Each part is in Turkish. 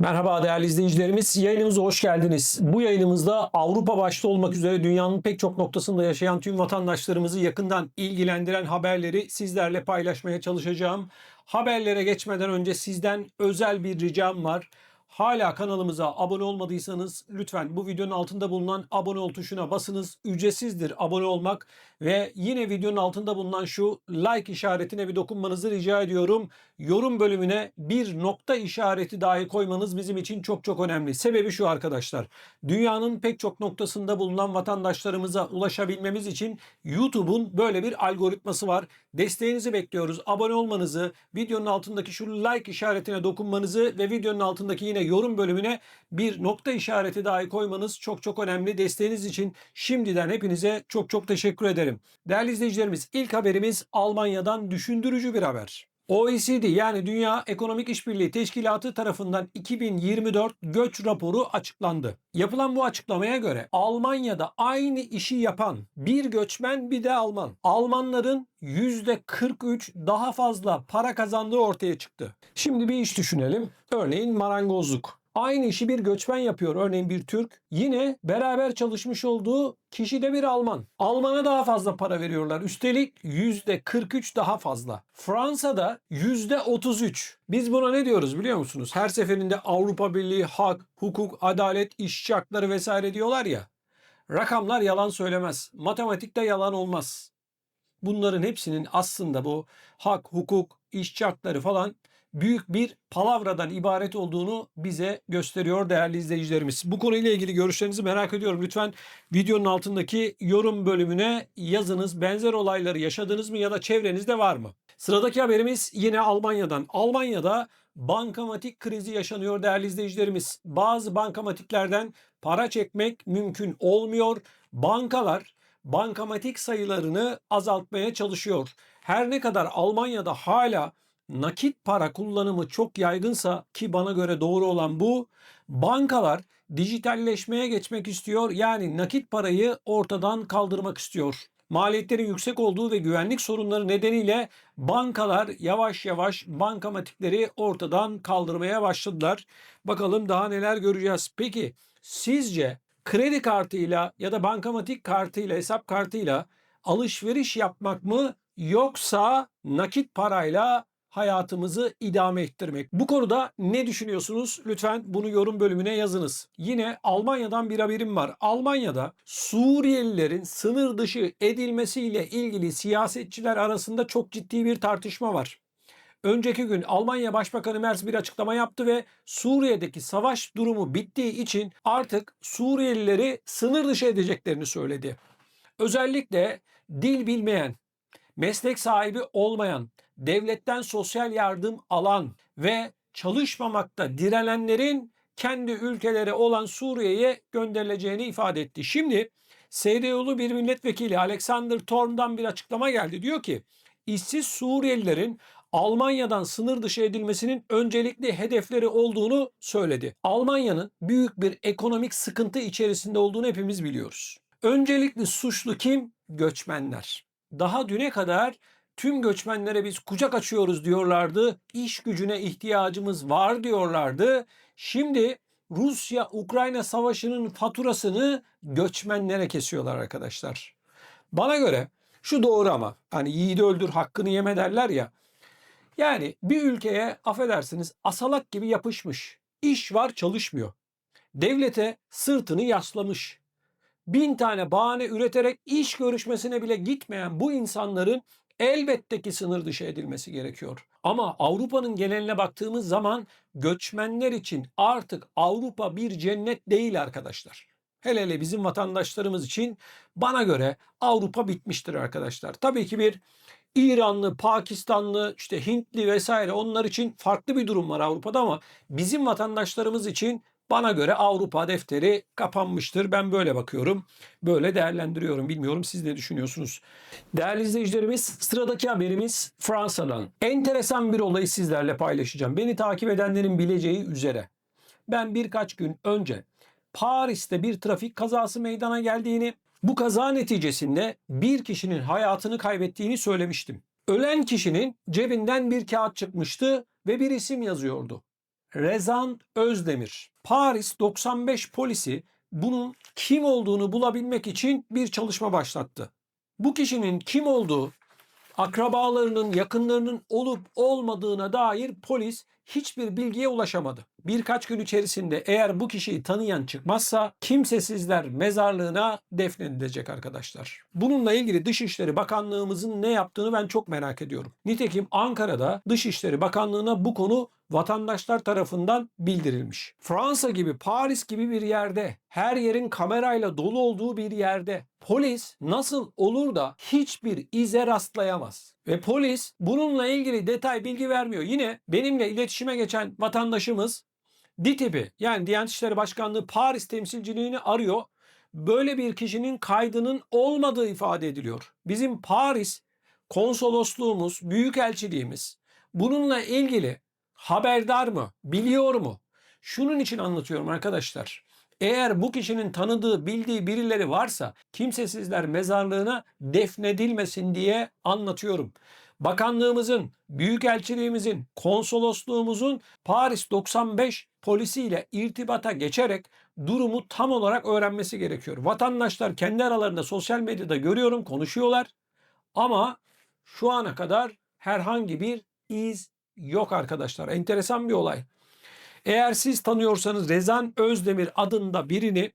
Merhaba değerli izleyicilerimiz. Yayınımıza hoş geldiniz. Bu yayınımızda Avrupa başta olmak üzere dünyanın pek çok noktasında yaşayan tüm vatandaşlarımızı yakından ilgilendiren haberleri sizlerle paylaşmaya çalışacağım. Haberlere geçmeden önce sizden özel bir ricam var. Hala kanalımıza abone olmadıysanız lütfen bu videonun altında bulunan abone ol tuşuna basınız. Ücretsizdir abone olmak ve yine videonun altında bulunan şu like işaretine bir dokunmanızı rica ediyorum. Yorum bölümüne bir nokta işareti dahi koymanız bizim için çok çok önemli. Sebebi şu arkadaşlar. Dünyanın pek çok noktasında bulunan vatandaşlarımıza ulaşabilmemiz için YouTube'un böyle bir algoritması var. Desteğinizi bekliyoruz. Abone olmanızı, videonun altındaki şu like işaretine dokunmanızı ve videonun altındaki yine yorum bölümüne bir nokta işareti dahi koymanız çok çok önemli. Desteğiniz için şimdiden hepinize çok çok teşekkür ederim. Değerli izleyicilerimiz ilk haberimiz Almanya'dan düşündürücü bir haber. OECD yani Dünya Ekonomik İşbirliği Teşkilatı tarafından 2024 göç raporu açıklandı. Yapılan bu açıklamaya göre Almanya'da aynı işi yapan bir göçmen bir de Alman. Almanların %43 daha fazla para kazandığı ortaya çıktı. Şimdi bir iş düşünelim. Örneğin marangozluk. Aynı işi bir göçmen yapıyor. Örneğin bir Türk. Yine beraber çalışmış olduğu kişi de bir Alman. Alman'a daha fazla para veriyorlar. Üstelik %43 daha fazla. Fransa'da %33. Biz buna ne diyoruz biliyor musunuz? Her seferinde Avrupa Birliği hak, hukuk, adalet, işçi hakları vesaire diyorlar ya. Rakamlar yalan söylemez. Matematikte yalan olmaz. Bunların hepsinin aslında bu hak, hukuk, işçi hakları falan büyük bir palavradan ibaret olduğunu bize gösteriyor değerli izleyicilerimiz. Bu konuyla ilgili görüşlerinizi merak ediyorum. Lütfen videonun altındaki yorum bölümüne yazınız. Benzer olayları yaşadınız mı ya da çevrenizde var mı? Sıradaki haberimiz yine Almanya'dan. Almanya'da bankamatik krizi yaşanıyor değerli izleyicilerimiz. Bazı bankamatiklerden para çekmek mümkün olmuyor. Bankalar bankamatik sayılarını azaltmaya çalışıyor. Her ne kadar Almanya'da hala nakit para kullanımı çok yaygınsa ki bana göre doğru olan bu, bankalar dijitalleşmeye geçmek istiyor. Yani nakit parayı ortadan kaldırmak istiyor. Maliyetlerin yüksek olduğu ve güvenlik sorunları nedeniyle bankalar yavaş yavaş bankamatikleri ortadan kaldırmaya başladılar. Bakalım daha neler göreceğiz. Peki sizce kredi kartıyla ya da bankamatik kartıyla, hesap kartıyla alışveriş yapmak mı yoksa nakit parayla hayatımızı idame ettirmek. Bu konuda ne düşünüyorsunuz? Lütfen bunu yorum bölümüne yazınız. Yine Almanya'dan bir haberim var. Almanya'da Suriyelilerin sınır dışı edilmesiyle ilgili siyasetçiler arasında çok ciddi bir tartışma var. Önceki gün Almanya Başbakanı Merz bir açıklama yaptı ve Suriye'deki savaş durumu bittiği için artık Suriyelileri sınır dışı edeceklerini söyledi. Özellikle dil bilmeyen, meslek sahibi olmayan, devletten sosyal yardım alan ve çalışmamakta direnenlerin kendi ülkeleri olan Suriye'ye gönderileceğini ifade etti. Şimdi SDU'lu bir milletvekili Alexander Torn'dan bir açıklama geldi. Diyor ki işsiz Suriyelilerin Almanya'dan sınır dışı edilmesinin öncelikli hedefleri olduğunu söyledi. Almanya'nın büyük bir ekonomik sıkıntı içerisinde olduğunu hepimiz biliyoruz. Öncelikli suçlu kim? Göçmenler. Daha düne kadar tüm göçmenlere biz kucak açıyoruz diyorlardı. İş gücüne ihtiyacımız var diyorlardı. Şimdi Rusya-Ukrayna savaşının faturasını göçmenlere kesiyorlar arkadaşlar. Bana göre şu doğru ama hani yiğidi öldür hakkını yeme derler ya. Yani bir ülkeye affedersiniz asalak gibi yapışmış. İş var çalışmıyor. Devlete sırtını yaslamış. Bin tane bahane üreterek iş görüşmesine bile gitmeyen bu insanların elbette ki sınır dışı edilmesi gerekiyor. Ama Avrupa'nın geneline baktığımız zaman göçmenler için artık Avrupa bir cennet değil arkadaşlar. Hele hele bizim vatandaşlarımız için bana göre Avrupa bitmiştir arkadaşlar. Tabii ki bir İranlı, Pakistanlı, işte Hintli vesaire onlar için farklı bir durum var Avrupa'da ama bizim vatandaşlarımız için bana göre Avrupa defteri kapanmıştır. Ben böyle bakıyorum. Böyle değerlendiriyorum. Bilmiyorum siz ne düşünüyorsunuz? Değerli izleyicilerimiz sıradaki haberimiz Fransa'dan. Enteresan bir olayı sizlerle paylaşacağım. Beni takip edenlerin bileceği üzere. Ben birkaç gün önce Paris'te bir trafik kazası meydana geldiğini, bu kaza neticesinde bir kişinin hayatını kaybettiğini söylemiştim. Ölen kişinin cebinden bir kağıt çıkmıştı ve bir isim yazıyordu. Rezan Özdemir. Paris 95 polisi bunun kim olduğunu bulabilmek için bir çalışma başlattı. Bu kişinin kim olduğu, akrabalarının, yakınlarının olup olmadığına dair polis hiçbir bilgiye ulaşamadı. Birkaç gün içerisinde eğer bu kişiyi tanıyan çıkmazsa kimsesizler mezarlığına defnedilecek arkadaşlar. Bununla ilgili Dışişleri Bakanlığımızın ne yaptığını ben çok merak ediyorum. Nitekim Ankara'da Dışişleri Bakanlığı'na bu konu vatandaşlar tarafından bildirilmiş. Fransa gibi, Paris gibi bir yerde, her yerin kamerayla dolu olduğu bir yerde polis nasıl olur da hiçbir ize rastlayamaz? Ve polis bununla ilgili detay bilgi vermiyor. Yine benimle iletişime geçen vatandaşımız DİTİB'i yani Diyanet İşleri Başkanlığı Paris temsilciliğini arıyor. Böyle bir kişinin kaydının olmadığı ifade ediliyor. Bizim Paris konsolosluğumuz, büyükelçiliğimiz bununla ilgili haberdar mı, biliyor mu? Şunun için anlatıyorum arkadaşlar. Eğer bu kişinin tanıdığı, bildiği birileri varsa kimsesizler mezarlığına defnedilmesin diye anlatıyorum. Bakanlığımızın, büyükelçiliğimizin, konsolosluğumuzun Paris 95 polisiyle irtibata geçerek durumu tam olarak öğrenmesi gerekiyor. Vatandaşlar kendi aralarında sosyal medyada görüyorum konuşuyorlar ama şu ana kadar herhangi bir iz yok arkadaşlar. Enteresan bir olay. Eğer siz tanıyorsanız Rezan Özdemir adında birini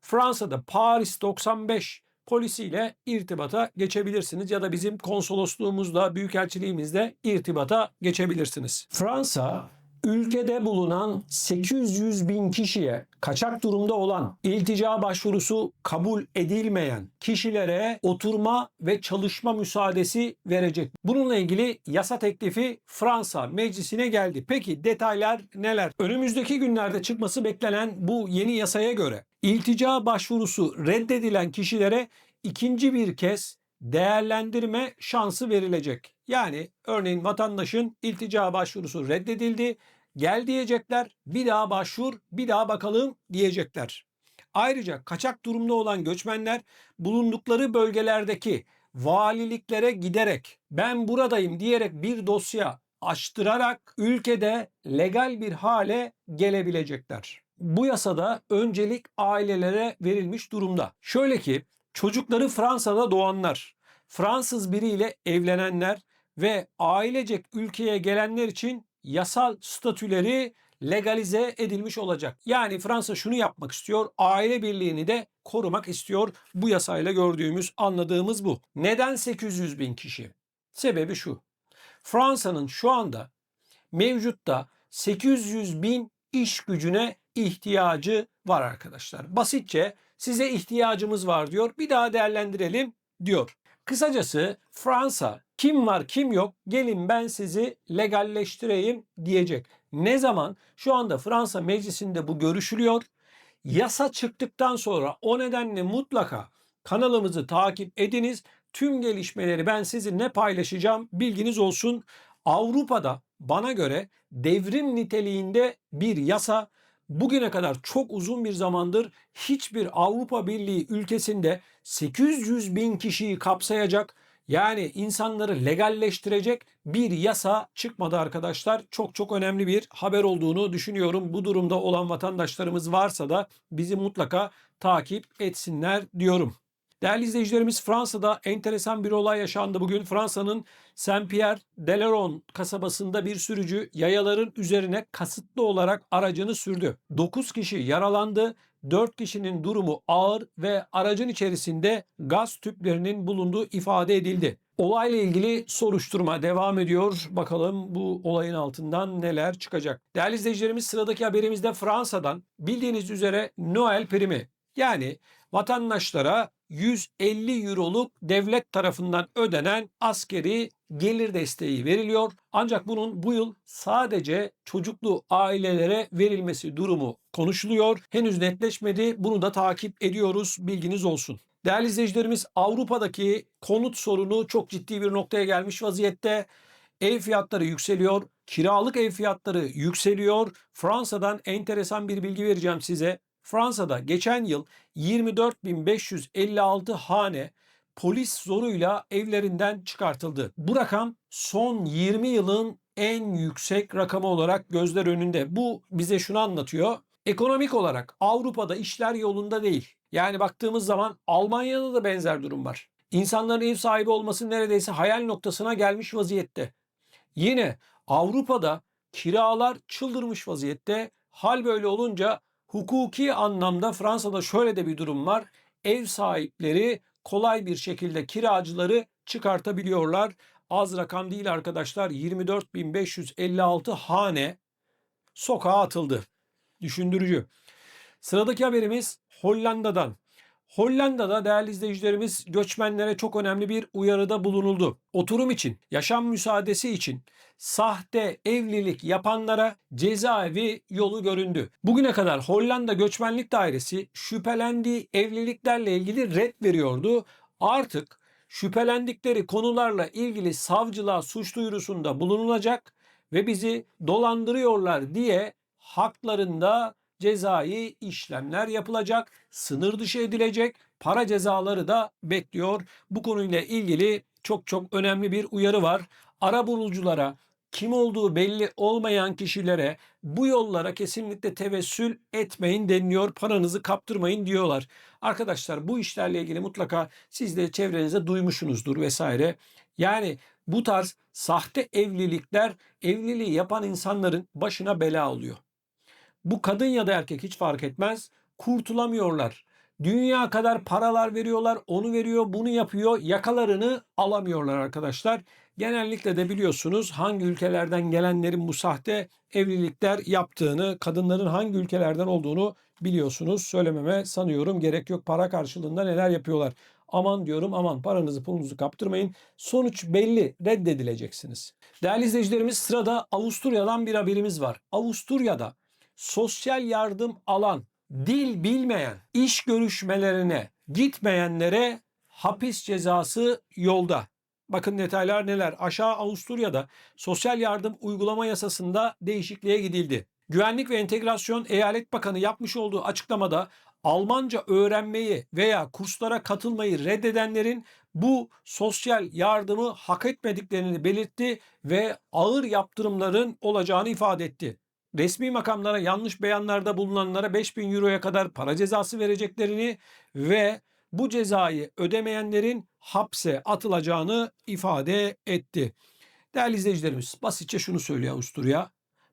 Fransa'da Paris 95 polisiyle irtibata geçebilirsiniz ya da bizim konsolosluğumuzla, büyükelçiliğimizle irtibata geçebilirsiniz. Fransa ülkede bulunan 800 bin kişiye kaçak durumda olan, iltica başvurusu kabul edilmeyen kişilere oturma ve çalışma müsaadesi verecek. Bununla ilgili yasa teklifi Fransa meclisine geldi. Peki detaylar neler? Önümüzdeki günlerde çıkması beklenen bu yeni yasaya göre iltica başvurusu reddedilen kişilere ikinci bir kez değerlendirme şansı verilecek. Yani örneğin vatandaşın iltica başvurusu reddedildi. Gel diyecekler, bir daha başvur, bir daha bakalım diyecekler. Ayrıca kaçak durumda olan göçmenler bulundukları bölgelerdeki valiliklere giderek ben buradayım diyerek bir dosya açtırarak ülkede legal bir hale gelebilecekler. Bu yasada öncelik ailelere verilmiş durumda. Şöyle ki çocukları Fransa'da doğanlar, Fransız biriyle evlenenler ve ailecek ülkeye gelenler için yasal statüleri legalize edilmiş olacak. Yani Fransa şunu yapmak istiyor. Aile birliğini de korumak istiyor. Bu yasayla gördüğümüz, anladığımız bu. Neden 800 bin kişi? Sebebi şu. Fransa'nın şu anda mevcutta 800 bin iş gücüne ihtiyacı var arkadaşlar. Basitçe size ihtiyacımız var diyor. Bir daha değerlendirelim diyor. Kısacası Fransa kim var kim yok gelin ben sizi legalleştireyim diyecek. Ne zaman? Şu anda Fransa meclisinde bu görüşülüyor. Yasa çıktıktan sonra o nedenle mutlaka kanalımızı takip ediniz. Tüm gelişmeleri ben sizinle paylaşacağım. Bilginiz olsun. Avrupa'da bana göre devrim niteliğinde bir yasa bugüne kadar çok uzun bir zamandır hiçbir Avrupa Birliği ülkesinde 800 bin kişiyi kapsayacak yani insanları legalleştirecek bir yasa çıkmadı arkadaşlar. Çok çok önemli bir haber olduğunu düşünüyorum. Bu durumda olan vatandaşlarımız varsa da bizi mutlaka takip etsinler diyorum. Değerli izleyicilerimiz Fransa'da enteresan bir olay yaşandı bugün. Fransa'nın Saint-Pierre Deleron kasabasında bir sürücü yayaların üzerine kasıtlı olarak aracını sürdü. 9 kişi yaralandı. 4 kişinin durumu ağır ve aracın içerisinde gaz tüplerinin bulunduğu ifade edildi. Olayla ilgili soruşturma devam ediyor. Bakalım bu olayın altından neler çıkacak. Değerli izleyicilerimiz sıradaki haberimizde Fransa'dan bildiğiniz üzere Noel primi yani vatandaşlara 150 euroluk devlet tarafından ödenen askeri gelir desteği veriliyor. Ancak bunun bu yıl sadece çocuklu ailelere verilmesi durumu konuşuluyor. Henüz netleşmedi. Bunu da takip ediyoruz. Bilginiz olsun. Değerli izleyicilerimiz Avrupa'daki konut sorunu çok ciddi bir noktaya gelmiş vaziyette. Ev fiyatları yükseliyor. Kiralık ev fiyatları yükseliyor. Fransa'dan enteresan bir bilgi vereceğim size. Fransa'da geçen yıl 24.556 hane polis zoruyla evlerinden çıkartıldı. Bu rakam son 20 yılın en yüksek rakamı olarak gözler önünde. Bu bize şunu anlatıyor. Ekonomik olarak Avrupa'da işler yolunda değil. Yani baktığımız zaman Almanya'da da benzer durum var. İnsanların ev sahibi olması neredeyse hayal noktasına gelmiş vaziyette. Yine Avrupa'da kiralar çıldırmış vaziyette. Hal böyle olunca hukuki anlamda Fransa'da şöyle de bir durum var. Ev sahipleri kolay bir şekilde kiracıları çıkartabiliyorlar. Az rakam değil arkadaşlar. 24.556 hane sokağa atıldı. Düşündürücü. Sıradaki haberimiz Hollanda'dan. Hollanda'da değerli izleyicilerimiz göçmenlere çok önemli bir uyarıda bulunuldu. Oturum için, yaşam müsaadesi için sahte evlilik yapanlara cezaevi yolu göründü. Bugüne kadar Hollanda Göçmenlik Dairesi şüphelendiği evliliklerle ilgili red veriyordu. Artık şüphelendikleri konularla ilgili savcılığa suç duyurusunda bulunulacak ve bizi dolandırıyorlar diye haklarında cezai işlemler yapılacak, sınır dışı edilecek, para cezaları da bekliyor. Bu konuyla ilgili çok çok önemli bir uyarı var. Ara buluculara, kim olduğu belli olmayan kişilere bu yollara kesinlikle tevessül etmeyin deniliyor. Paranızı kaptırmayın diyorlar. Arkadaşlar bu işlerle ilgili mutlaka siz de çevrenize duymuşsunuzdur vesaire. Yani bu tarz sahte evlilikler evliliği yapan insanların başına bela oluyor. Bu kadın ya da erkek hiç fark etmez. Kurtulamıyorlar. Dünya kadar paralar veriyorlar, onu veriyor, bunu yapıyor. Yakalarını alamıyorlar arkadaşlar. Genellikle de biliyorsunuz hangi ülkelerden gelenlerin bu sahte evlilikler yaptığını, kadınların hangi ülkelerden olduğunu biliyorsunuz. Söylememe sanıyorum gerek yok. Para karşılığında neler yapıyorlar. Aman diyorum aman paranızı pulunuzu kaptırmayın. Sonuç belli reddedileceksiniz. Değerli izleyicilerimiz sırada Avusturya'dan bir haberimiz var. Avusturya'da sosyal yardım alan, dil bilmeyen, iş görüşmelerine gitmeyenlere hapis cezası yolda. Bakın detaylar neler. Aşağı Avusturya'da sosyal yardım uygulama yasasında değişikliğe gidildi. Güvenlik ve Entegrasyon Eyalet Bakanı yapmış olduğu açıklamada Almanca öğrenmeyi veya kurslara katılmayı reddedenlerin bu sosyal yardımı hak etmediklerini belirtti ve ağır yaptırımların olacağını ifade etti. Resmi makamlara yanlış beyanlarda bulunanlara 5000 euroya kadar para cezası vereceklerini ve bu cezayı ödemeyenlerin hapse atılacağını ifade etti. Değerli izleyicilerimiz basitçe şunu söylüyor Avusturya.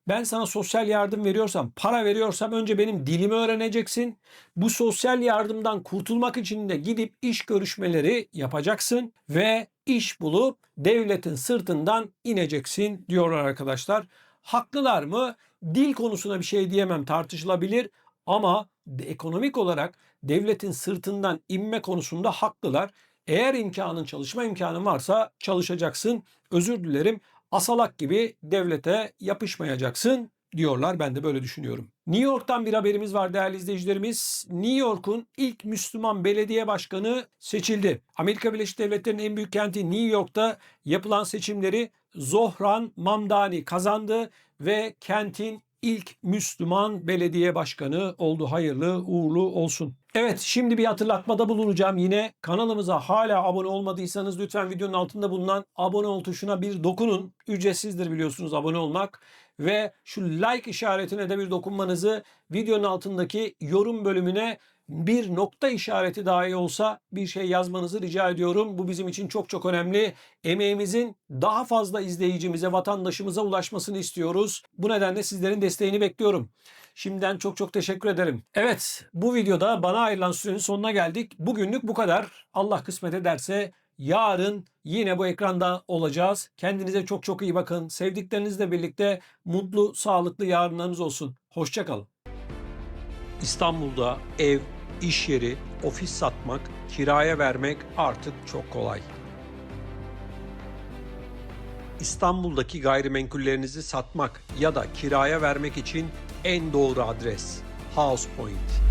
Ben sana sosyal yardım veriyorsam, para veriyorsam önce benim dilimi öğreneceksin. Bu sosyal yardımdan kurtulmak için de gidip iş görüşmeleri yapacaksın ve iş bulup devletin sırtından ineceksin diyorlar arkadaşlar. Haklılar mı? Dil konusuna bir şey diyemem tartışılabilir ama ekonomik olarak devletin sırtından inme konusunda haklılar. Eğer imkanın çalışma imkanın varsa çalışacaksın. Özür dilerim asalak gibi devlete yapışmayacaksın diyorlar. Ben de böyle düşünüyorum. New York'tan bir haberimiz var değerli izleyicilerimiz. New York'un ilk Müslüman belediye başkanı seçildi. Amerika Birleşik Devletleri'nin en büyük kenti New York'ta yapılan seçimleri Zohran Mamdani kazandı ve kentin ilk Müslüman belediye başkanı oldu. Hayırlı uğurlu olsun. Evet şimdi bir hatırlatmada bulunacağım yine. Kanalımıza hala abone olmadıysanız lütfen videonun altında bulunan abone ol tuşuna bir dokunun. Ücretsizdir biliyorsunuz abone olmak. Ve şu like işaretine de bir dokunmanızı videonun altındaki yorum bölümüne bir nokta işareti dahi olsa bir şey yazmanızı rica ediyorum. Bu bizim için çok çok önemli. Emeğimizin daha fazla izleyicimize, vatandaşımıza ulaşmasını istiyoruz. Bu nedenle sizlerin desteğini bekliyorum. Şimdiden çok çok teşekkür ederim. Evet bu videoda bana ayrılan sürenin sonuna geldik. Bugünlük bu kadar. Allah kısmet ederse yarın yine bu ekranda olacağız. Kendinize çok çok iyi bakın. Sevdiklerinizle birlikte mutlu, sağlıklı yarınlarınız olsun. Hoşçakalın. İstanbul'da ev, iş yeri, ofis satmak, kiraya vermek artık çok kolay. İstanbul'daki gayrimenkullerinizi satmak ya da kiraya vermek için en doğru adres House Point.